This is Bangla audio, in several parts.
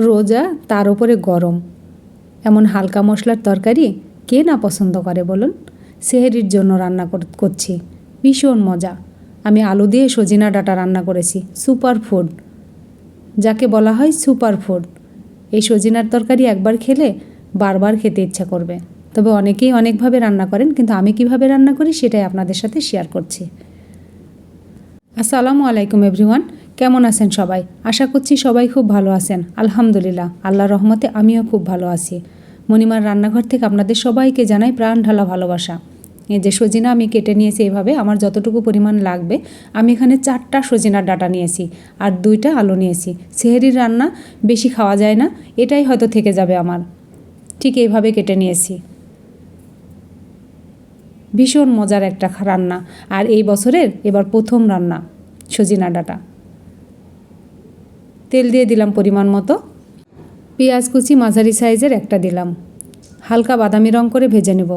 রোজা তার উপরে গরম। এমন হালকা মশলার তরকারি কে না পছন্দ করে বলুন? সেহেরির জন্য রান্না কর- করছি। ভীষণ মজা। আমি আলু দিয়ে সজিনা ডাটা রান্না করেছি। সুপার ফুড যাকে বলা হয় সুপার ফুড এই সজিনার তরকারি একবার খেলে বারবার খেতে ইচ্ছা করবে। তবে অনেকেই অনেকভাবে রান্না করেন, কিন্তু আমি কীভাবে রান্না করি সেটাই আপনাদের সাথে শেয়ার করছি। আসসালামু আলাইকুম, এভরিওয়ান। কেমন আছেন সবাই? আশা করছি সবাই খুব ভালো আছেন। আলহামদুলিল্লাহ আল্লাহ রহমতে আমিও খুব ভালো আছি। মণিমার রান্নাঘর থেকে আপনাদের সবাইকে জানাই প্রাণ ঢালা ভালোবাসা। এই যে সজিনা আমি কেটে নিয়েছি এভাবে, আমার যতটুকু পরিমাণ লাগবে, আমি এখানে চারটা সজিনার ডাটা নিয়েছি আর দুইটা আলু নিয়েছি। সেহেরির রান্না বেশি খাওয়া যায় না, এটাই হয়তো থেকে যাবে আমার। ঠিক এইভাবে কেটে নিয়েছি। ভীষণ মজার একটা রান্না। আর এই বছরের এবার প্রথম রান্না সজিনা ডাটা। তেল দিয়ে দিলাম পরিমাণ মতো। পেঁয়াজ কুচি মাঝারি সাইজের একটা দিলাম। হালকা বাদামি রং করে ভেজে নেব।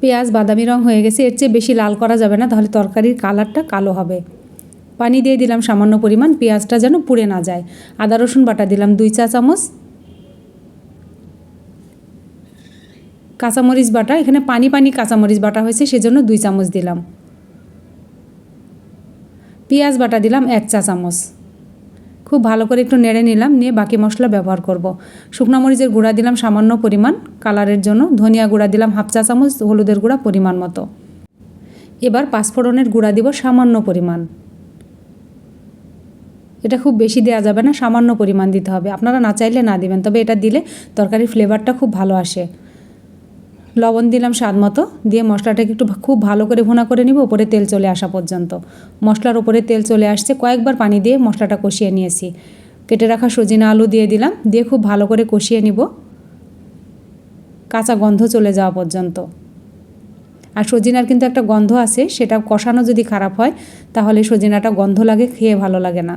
পেঁয়াজ বাদামি রং হয়ে গেছে, এর চেয়ে বেশি লাল করা যাবে না, তাহলে তরকারির কালারটা কালো হবে। পানি দিয়ে দিলাম সামান্য পরিমাণ, পেঁয়াজটা যেন পুড়ে না যায়। আদা, রসুন বাটা দিলাম দুই চা চামচ। কাঁচামরিচ বাটা, এখানে পানি পানি কাঁচামরিচ বাটা হয়েছে, সেজন্য দুই চামচ দিলাম। পেঁয়াজ বাটা দিলাম এক চা চামচ। খুব ভালো করে একটু নেড়ে নিলাম, নিয়ে বাকি মশলা ব্যবহার করব। শুকনো মরিচের গুঁড়া দিলাম সামান্য পরিমাণ, কালারের জন্য। ধনিয়া গুঁড়া দিলাম হাফ চা চামচ, হলুদের গুঁড়া পরিমাণ মতো। এবার পাঁচফোড়নের গুঁড়া দিব সামান্য পরিমাণ। এটা খুব বেশি দেওয়া যাবে না, সামান্য পরিমাণ দিতে হবে। আপনারা না চাইলে না দিবেন, তবে এটা দিলে তরকারির ফ্লেভারটা খুব ভালো আসে। লবণ দিলাম স্বাদ মতো, দিয়ে মশলাটাকে একটু খুব ভালো করে ভুনা করে নিব, উপরে তেল চলে আসা পর্যন্ত। মশলার উপরে তেল চলে আসছে, কয়েকবার পানি দিয়ে মশলাটা কষিয়ে নিয়েছি। কেটে রাখা সজিনা আলু দিয়ে দিলাম, দিয়ে খুব ভালো করে কষিয়ে নিব। কাঁচা গন্ধ চলে যাওয়া পর্যন্ত। আর সজিনার কিন্তু একটা গন্ধ আছে, সেটা কষানো যদি খারাপ হয়, তাহলে সজিনাটা গন্ধ লাগে, খেয়ে ভালো লাগে না।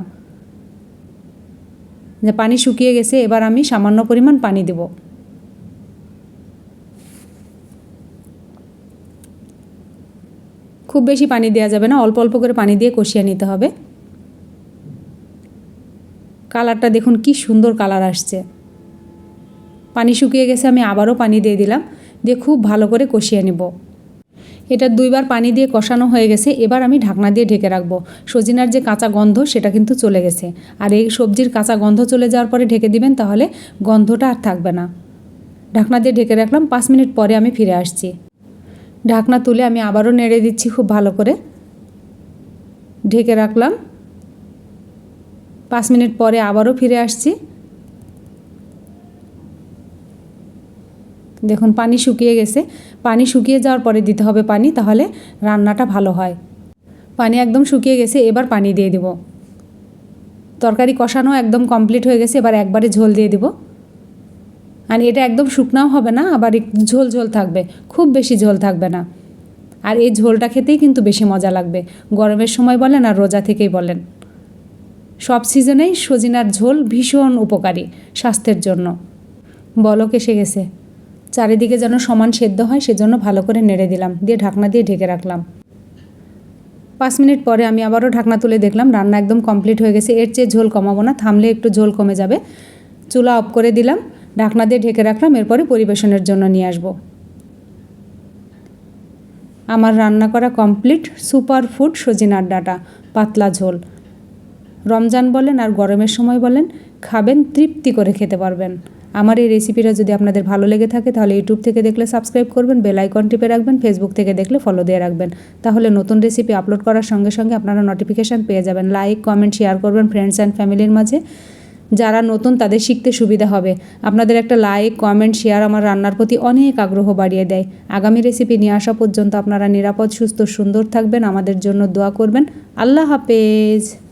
যে পানি শুকিয়ে গেছে, এবার আমি সামান্য পরিমাণ পানি দেবো। খুব বেশি পানি দেওয়া যাবে না, অল্প অল্প করে পানি দিয়ে কষিয়ে নিতে হবে। কালারটা দেখুন কি সুন্দর কালার আসছে। পানি শুকিয়ে গেছে, আমি আবারও পানি দিয়ে দিলাম, দিয়ে খুব ভালো করে কষিয়ে নেব। এটা দুইবার পানি দিয়ে কষানো হয়ে গেছে, এবার আমি ঢাকনা দিয়ে ঢেকে রাখব। সজিনার যে কাঁচা গন্ধ, সেটা কিন্তু চলে গেছে। আর এই সবজির কাঁচা গন্ধ চলে যাওয়ার পরে ঢেকে দিবেন, তাহলে গন্ধটা আর থাকবে না। ঢাকনা দিয়ে ঢেকে রাখলাম, পাঁচ মিনিট পরে আমি ফিরে আসছি। ঢাকনা তুলে আমি আবারও নেড়ে দিচ্ছি খুব ভালো করে। ঢেকে রাখলাম। পাঁচ মিনিট পরে আবারও ফিরে আসছি। দেখুন, পানি শুকিয়ে গেছে। পানি শুকিয়ে যাওয়ার পরে দিতে হবে পানি, তাহলে রান্নাটা ভালো হয়। পানি একদম শুকিয়ে গেছে, এবার পানি দিয়ে দিব। তরকারি কষানো একদম কমপ্লিট হয়ে গেছে, এবার একবারে ঝোল দিয়ে দিব। আর এটা একদম শুকনাও হবে না, আবার ঝোল ঝোল থাকবে, খুব বেশি ঝোল থাকবে না। আর এই ঝোলটা খেতেই কিন্তু বেশি মজা লাগবে, গরমের সময় বলেন আর রোজা থেকেই বলেন। সব সিজনেই সজিনার ঝোল ভীষণ উপকারী স্বাস্থ্যের জন্য। বলক এসে গেছে, চারিদিকে যেন সমান সেদ্ধ হয় সেজন্য ভালো করে নেড়ে দিলাম, দিয়ে ঢাকনা দিয়ে ঢেকে রাখলাম। পাঁচ মিনিট পরে আমি আবারও ঢাকনা তুলে দেখলাম, রান্না একদম কমপ্লিট হয়ে গেছে, এর চেয়ে ঝোল কমাবো না, থামলে একটু ঝোল কমে যাবে। চুলা অফ করে দিলাম ঢাকনা দিয়ে ঢেকে রাখলাম, এরপরে পরিবেশনের জন্য নিয়ে আসব। আমার রান্না করা কমপ্লিট সুপার ফুড সজিনার ডাটা পাতলা ঝোল। রমজান বলেন আর গরমের সময় বলেন, খাবেন, তৃপ্তি করে খেতে পারবেন। আমার এই রেসিপিটা যদি আপনাদের ভালো লেগে থাকে, তাহলে ইউটিউব থেকে দেখলে সাবস্ক্রাইব করবেন বেল আইকন টিপে রাখবেন ফেসবুক থেকে দেখলে ফলো দিয়ে রাখবেন। তাহলে নতুন রেসিপি আপলোড করার সঙ্গে সঙ্গে আপনারা নোটিফিকেশান পেয়ে যাবেন। লাইক কমেন্ট শেয়ার করবেন ফ্রেন্ডস অ্যান্ড ফ্যামিলির মাঝে। যারা নতুন তাদের শিখতে সুবিধা হবে। আপনাদের একটা লাইক কমেন্ট শেয়ার আমার রান্নার প্রতি অনেক আগ্রহ বাড়িয়ে দেয়। আগামী রেসিপি নিয়ে আসা পর্যন্ত আপনারা নিরাপদ, সুস্থ, সুন্দর থাকবেন। আমাদের জন্য দোয়া করবেন। আল্লাহ হাফেজ।